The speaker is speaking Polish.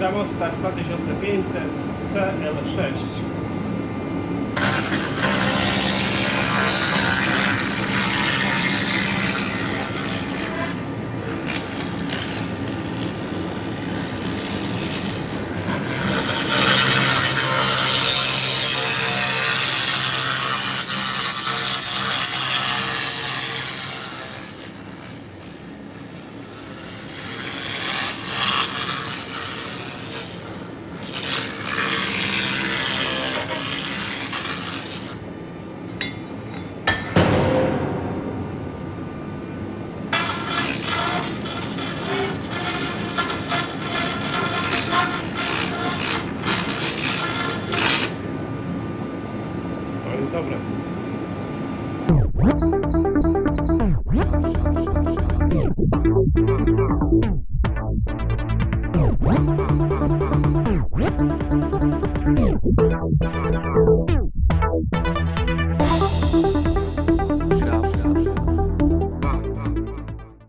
Gramostar 2500 CL6. dobre. Dobra.